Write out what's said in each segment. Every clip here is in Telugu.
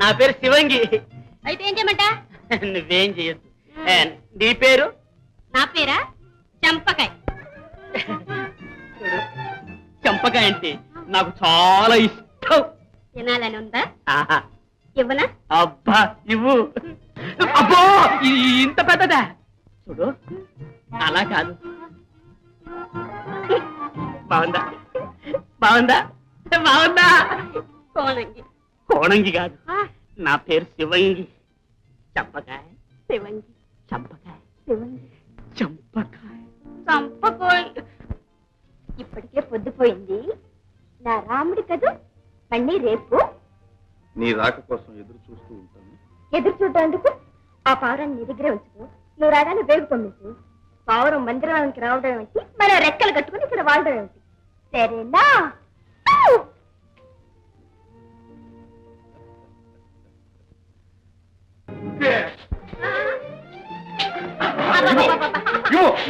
నా పేరు శివంగి. అయితే ఏం చేయమంట? నువ్వేం చేయొద్దు. ఏ, నీ పేరు? నా పేరా? చంపకాయ. చంపకాయ అంటే నాకు చాలా ఇష్టం. తినాలని ఉందా? ఆహా, ఇవ్వనా? అబ్బా ఇవ్వు. అబ్బో ఇది ఇంత పెద్దదా? చూడు అలా కాదు. బాగుందా? బాగుందా? బాగుందా? కోనంగి కోణంగి కాదు నా పేరు శివంగి. చంపకాయ. శివంగి. చంపకాయ. శివంగి. చంపకాయ. చంపకోయ్. ఇప్పటికే పొద్దుపోయింది. నా రాముడి కదూ మళ్ళీ రేపు. నీ రాక కోసం ఎదురు చూస్తూ ఉంటాను. ఎదురు చూడడానికి ఆ పావురాన్ని నీ దగ్గరే ఉంచుకో. నువ్వు రాగానే వేగు పావురం మందిరానికి రావడం ఏమిటి? మన రెక్కలు కట్టుకుని ఇక్కడ వాడడం ఏమిటి? సరేనా?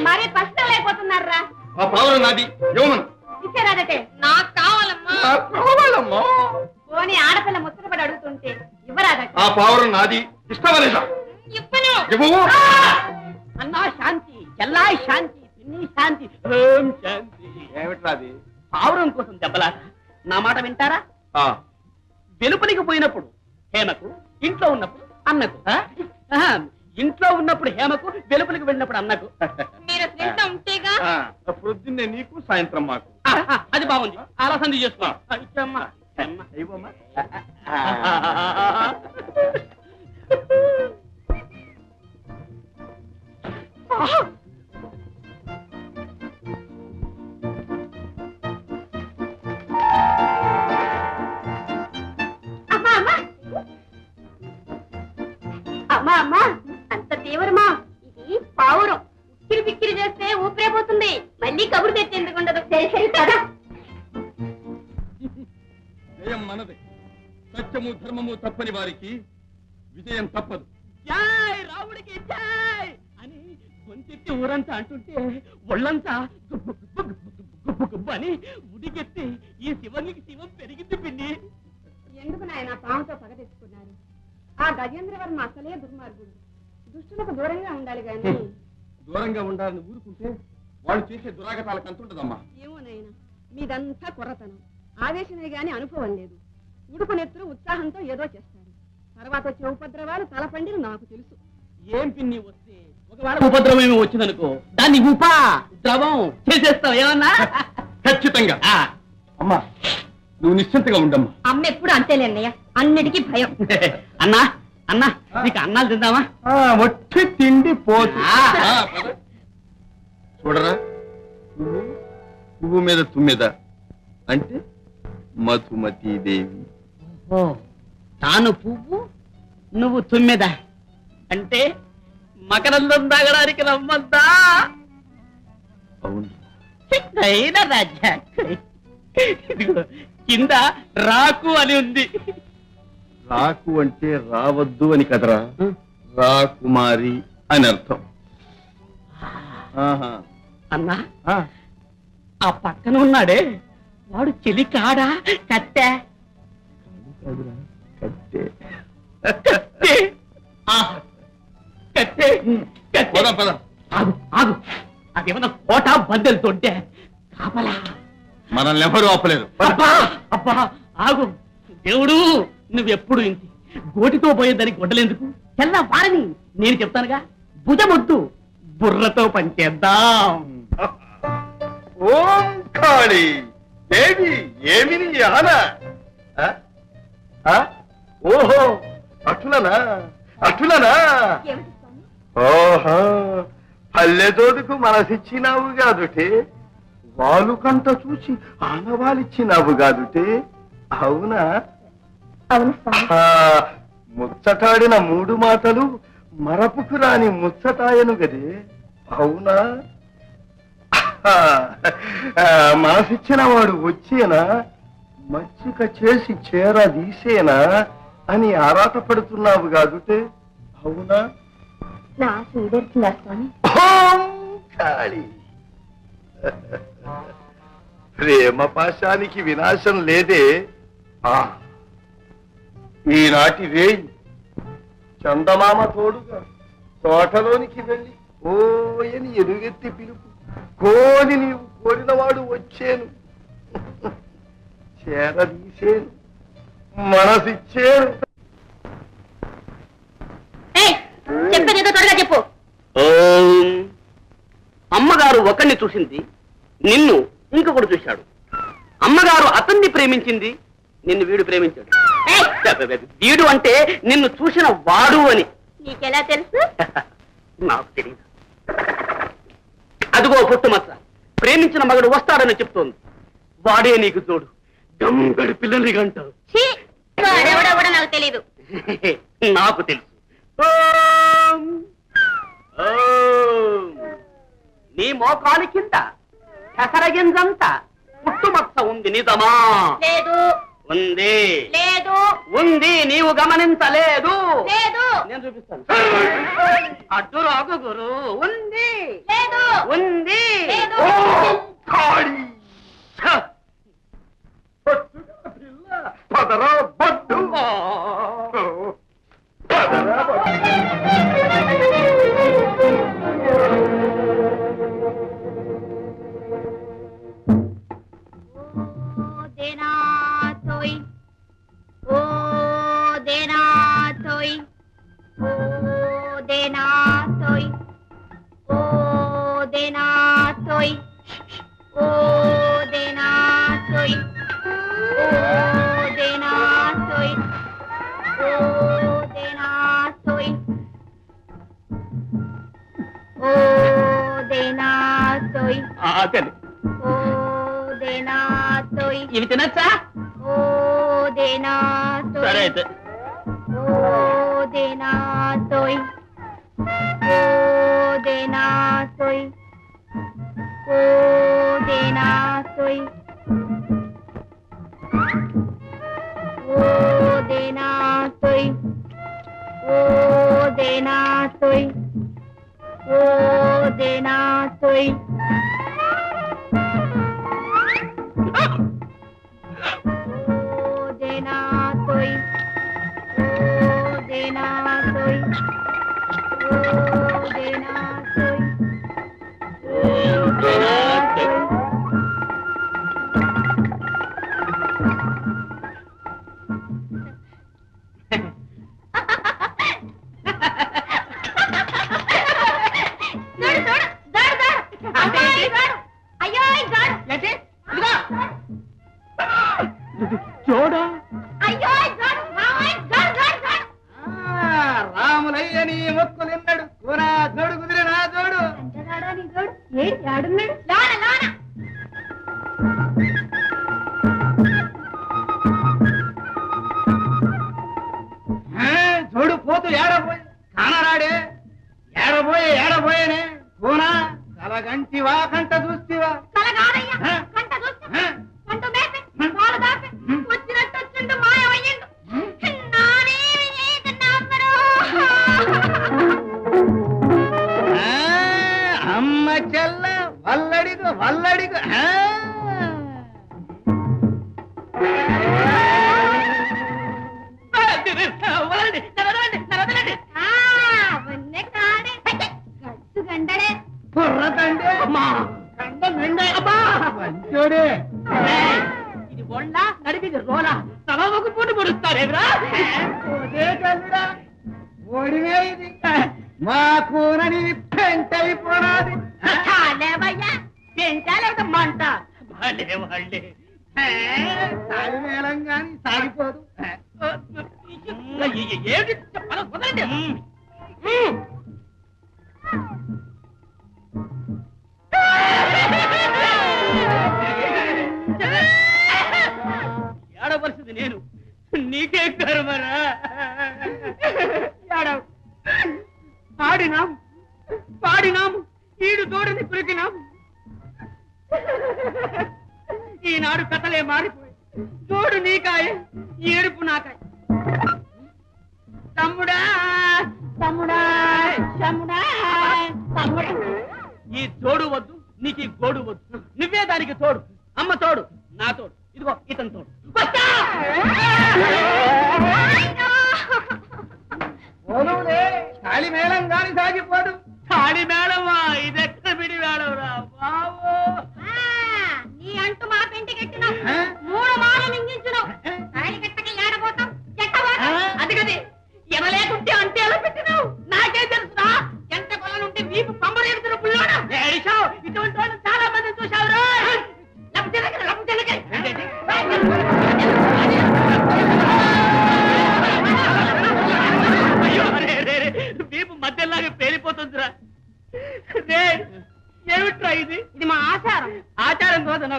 మరి కష్టం అయిపోతున్నారా ఆ పావురం నాది. ఇవ్వమను ఇచ్చారాదటే. నాకు కావాలమ్మా. నాకు కావాలమ్మా. పోనీ ఆడపిల్ల ముచ్చటపడి అడుగుతుంటే ఇవ్వరాదట. ఆ పావురం నాది. ఇష్టమా లేదా? ఇవ్వను. ఇవ్వవు అన్నా శాంతి శాంతి పిన్ని శాంతి ఓం శాంతి. ఏమిట్రా అది? పావురం కోసం దెబ్బలా నా మాట వింటారా? ఆ, వెలుపలికి పోయినప్పుడు హేమకు ఇంట్లో ఉన్నప్పుడు అన్నకు. ఇంట్లో ఉన్నప్పుడు హేమకు వెలుపలికి వెళ్ళినప్పుడు అన్నకు. మీరు శ్రద్ధ ఉంటేగా? ఆ, పొద్దున్నే నీకు సాయంత్రం మాకు. అది బాగుంది. అలా సంధి చేసుకో. ఇచ్చమ్మా. ఇవ్వమ్మా తప్పని వారికి విజయం తప్పదు. జై రాముడికి జై అని గొంతెత్తి ఊరంతా అంటుంటే ఒళ్ళంతా గుబ్బు గుబ్బు గుబ్బు గుబ్బు గుబ్బు గుబ్బు అని ఉడికెత్తి ఈ శివునికి శివం పెరిగింది పిన్ని. ఎందుకు నాయన పాముతో పగ తెచ్చుకున్నారు? ఆ గజేంద్ర వర్మ అసలే దుర్మార్గుడు. దుష్టులకు దూరంగా ఉండాలి గాని. దూరంగా ఉండాలని ఊరుకుంటే వాళ్ళు చేసే దురాగతాలకు అంతుంటదమ్మా. ఏమో నాయన మీదంతా కొరతనం. ఆవేశమే గాని అనుభవం లేదు. ఉడుకు నెత్తురు ఉత్సాహంతో ఏదో చేస్తారు. తర్వాత వచ్చే ఉపద్రవాలు తలపండిలు నాకు తెలుసు. ఏం పిన్ని వస్తే ఒకవేళ ఉపద్రవం ఏమి వచ్చిందనుకో దాన్ని ఉపా ద్రవం చేసేస్తావు ఏమన్నా? ఖచ్చితంగా. ఆ, అమ్మా నువ్వు నిశ్చింతగా ఉండమ్మా. అమ్మ ఎప్పుడు అంతేలేన్నయ్య అన్నిటికీ భయం. అన్నా అన్నా నీకు అన్నాలు తిందామా? వచ్చి తిండి పోతు ఆ. ఆ, పద. చూడరా పువ్వు మీద తుమ్మెద. అంటే మధుమతి దేవి ఓ తాను పువ్వు నువ్వు తుమ్మెద? అంటే మకరందం తాగడానికి రమ్మంతా అవును. అయినా రాజా ఇదిగో కింద రాకు అని ఉంది. రాకు అంటే రావద్దు అని కదరా? రాకుమారి అని అర్థం. ఆహా. అన్నా ఆ, ఆ పక్కన ఉన్నాడే. వాడు చెలి కాడా కట్టె? కాదురా, కట్టె. కట్టె. కట్టె. కట్టె. పోదాం పద. ఆగు ఆగు. అదేమన్నా కోట బందెలతోంటే కాపలా. మనల్ని ఎవరు ఆపలేరు. పద. అబ్బా అబ్బా ఆగు. దేవుడు నువ్వెప్పుడు ఇంటి గోటితో పోయేదని గొడ్డలేందుకు? తెల్ల వారని నేను చెప్తానుగా. భుజమొద్దు. బుర్రతో పంచేద్దాం. ఓం కాళీ దేవి ఆన? ఓహో అటులనా? అటులనా? ఓహో పల్లెతోదుకు మనసిచ్చినావు కాదుటే వాలుకంట చూసి ఆనవాలిచ్చినావు కాదుటే అవునా? ముచ్చటాడిన మూడు మాటలు మరపుకు రాని ముచ్చటాయను గదే అవునా? మనసిచ్చిన వాడు వచ్చేనా? మచ్చిక చేసి చేరదీసేనా అని ఆరాటపడుతున్నావు కాదుటే అవునా? నా ఆశ ఈడేరుతుందా స్వామి. ఓం కాళీ ప్రేమ పాశానికి వినాశం లేదే. ఆ ఈనాటి రేయి చందమామ తోడుగా తోటలోనికి వెళ్ళి ఓయని ఎలుగెత్తి పిలుపు. కోని నీవు కోరినవాడు వచ్చేను. ఏదో త్వరగా చెప్పు. అమ్మగారు ఒకరిని చూసింది నిన్ను ఇంకొకడు చూశాడు. అమ్మగారు అతన్ని ప్రేమించింది నిన్ను వీడు ప్రేమించాడు. ఏయ్! వీడు అంటే నిన్ను చూసిన వాడు అని. నీకెలా తెలుసు? నాకు తెలియదు అదిగో పుట్టుమచ్చ ప్రేమించిన మగడు వస్తాడని చెప్తోంది. వాడే నీకు తోడు. గంగడి పిల్లల్ని కూడా నాకు తెలీదు. నాకు తెలుసు. ఓం. ఓం. నీ మోకాలి కింద కసరగింజంత పుట్టుమచ్చ ఉంది నిజమా? లేదు. ఉంది. లేదు. ఉంది నీవు గమనించలేదు. లేదు. నేను చూపిస్తాను. అడ్డు రాకు గురు. ఉంది. లేదు. ఉంది. లేదు. ఓ! ఛ! పట్టుగా పిల్ల, పదరా బడ్డు పదరా ఇవి తినచ్చా? సరే అయితే. ఓ దేనా చూడు పోతు ఏడబోయి. కానరాడే. ఏడబోయే ఏడబోయేనే. కూనా కలగంటివా కంట చూస్తివా. అమ్మ చెల్ల వల్లడిగు వల్లడిగు. ఆ చాలేవయ్యా పెంచాలేక మంట. వాళ్ళే వాళ్ళే. సాగి మేళం గాని సాగిపోదు. ఏమిటి చెప్పాలి వదలండి ఏడవలసింది నేను నీకే కర్మరా ఏడవ పాడినాం పాడినాం ఈడు దూడని పురికినాం ఈనాడు కథలే మారిపోయి. దూడు నీకాయ ఏడుపు నాకాయ. తమ్ముడా తమ్ముడా తమ్ముడా తమ్ముడా. ఈ తోడు వద్దు నీకు ఈ గోడు వద్దు. నువ్వే దానికి తోడు. అమ్మ తోడు నా తోడు. ఇదిగో ఇతను తోడు. కాళీ మేళం కానీ సాగిపోదు. తాళి మేళమా? ఏమిట్రా ఇది? ఇది మా ఆచారం. ఆచారం కోసం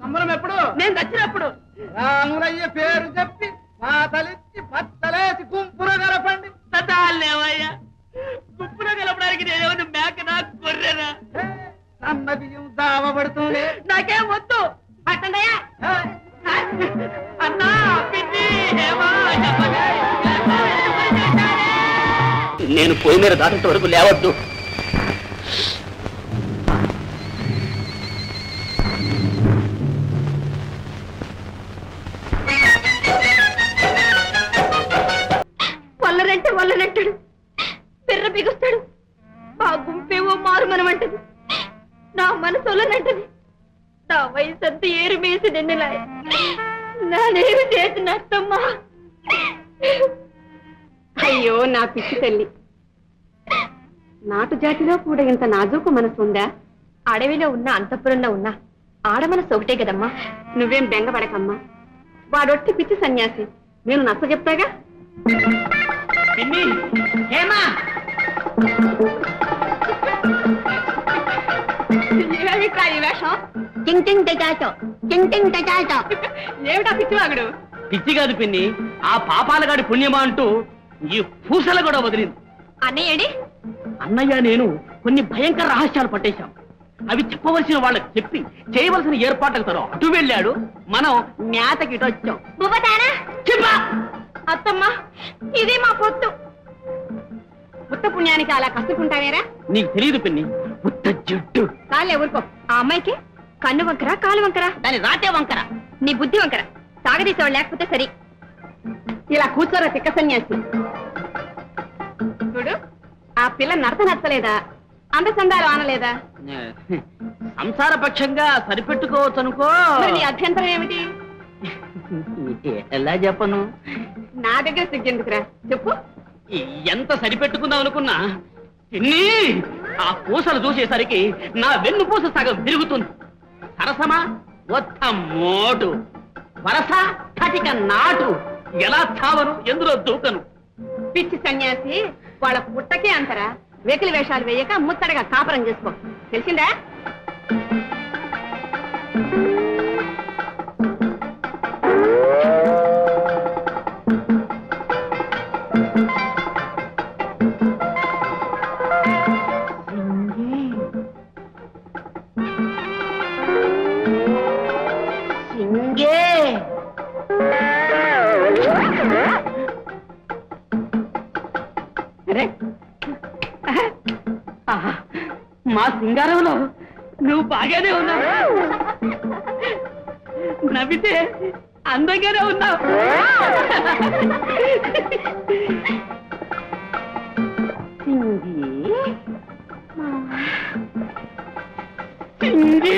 సంబరం ఎప్పుడు? నేను వచ్చినప్పుడు. రాములయ్య పేరు చెప్పి మా తలెత్తి పత్తలేసి గుంపున గలపండి సతాలేవయ్యా గుప్పున కలపడానికి నేనేమన్నా మేకనా గొర్రెనా? సన్న బియ్యం దావబడుతూనే నాకేం వద్దు. పట్టండయ్యా. అన్నా పిన్ని హేమా చెప్పలే. నేను పోయి మీద దాటంత వరకు లేవద్దు. పిచ్చి తల్లి. నాటు జాతిలో కూడా ఇంత నాజూకు మనసు ఉందా? అడవిలో ఉన్న అంతఃపురంలో ఉన్న ఆడ మనసు ఒకటే కదమ్మా. నువ్వేం బెంగపడకమ్మా. వాడొట్టి పిచ్చి సన్యాసి. నేను నచ్చ చెప్తాగా? టింగ్ టింగ్ టింగ్ టింగ్ ఏమిటా పిచ్చివాగుడు? పిచ్చి కాదు పిన్ని ఆ పాపాలగాడి పుణ్యమా అంటూ ఈ పూసల కూడా వదిలింది. అన్నయ్యడి అన్నయ్య నేను కొన్ని భయంకర రహస్యాలు పట్టేశాం. అవి చెప్పవలసిన వాళ్ళకి చెప్పి చేయవలసిన ఏర్పాట్లకు తను అటు వెళ్ళాడు. మనం మేతకి ఇటు వచ్చాం. అత్తమ్మా ఇది మా పొత్తు. ఉత్త పుణ్యానికి అలా కసుకుంటావేరా? నీకు తెలియదు పిన్ని ఉత్త జుట్టు కాలే ఊరుకో. ఆ అమ్మాయికి కన్ను వంకర కాలు వంకర? దాని రాతే వంకర. నీ బుద్ధి వంకర. సాగదీసేవాడు లేకపోతే సరి. ఇలా కూర్చోరా తిక్క సన్యాసి. చూడు ఆ పిల్ల నడత నచ్చలేదా అందచందాలు ఆనలేదా? సంసార పక్షంగా సరిపెట్టుకోవచ్చు అనుకో నీ అభ్యంతరం ఏమిటి? ఎలా చెప్పను? నా దగ్గర సిగ్గెందుకురా? చెప్పు. ఎంత సరిపెట్టుకుందాం అనుకున్నా పిన్ని ఆ పూసలు చూసేసరికి నా వెన్ను పూస సగం విరుగుతుంది. సరసమా? ఒత్త మోటు. వరస కటిక నాటు. ఎలా చావను ఎందులో దూకను? పిచ్చి సన్యాసి వాళ్ళ పుట్టకే అంతరా. వెకిలి వేషాలు వేయక ముత్తడగా కాపురం చేసుకో. తెలిసిందా? మా సింగారంలో నువ్వు బాగానే ఉన్నావు. నవ్వితే అందంగానే ఉన్నావు. సింగి. సింగి.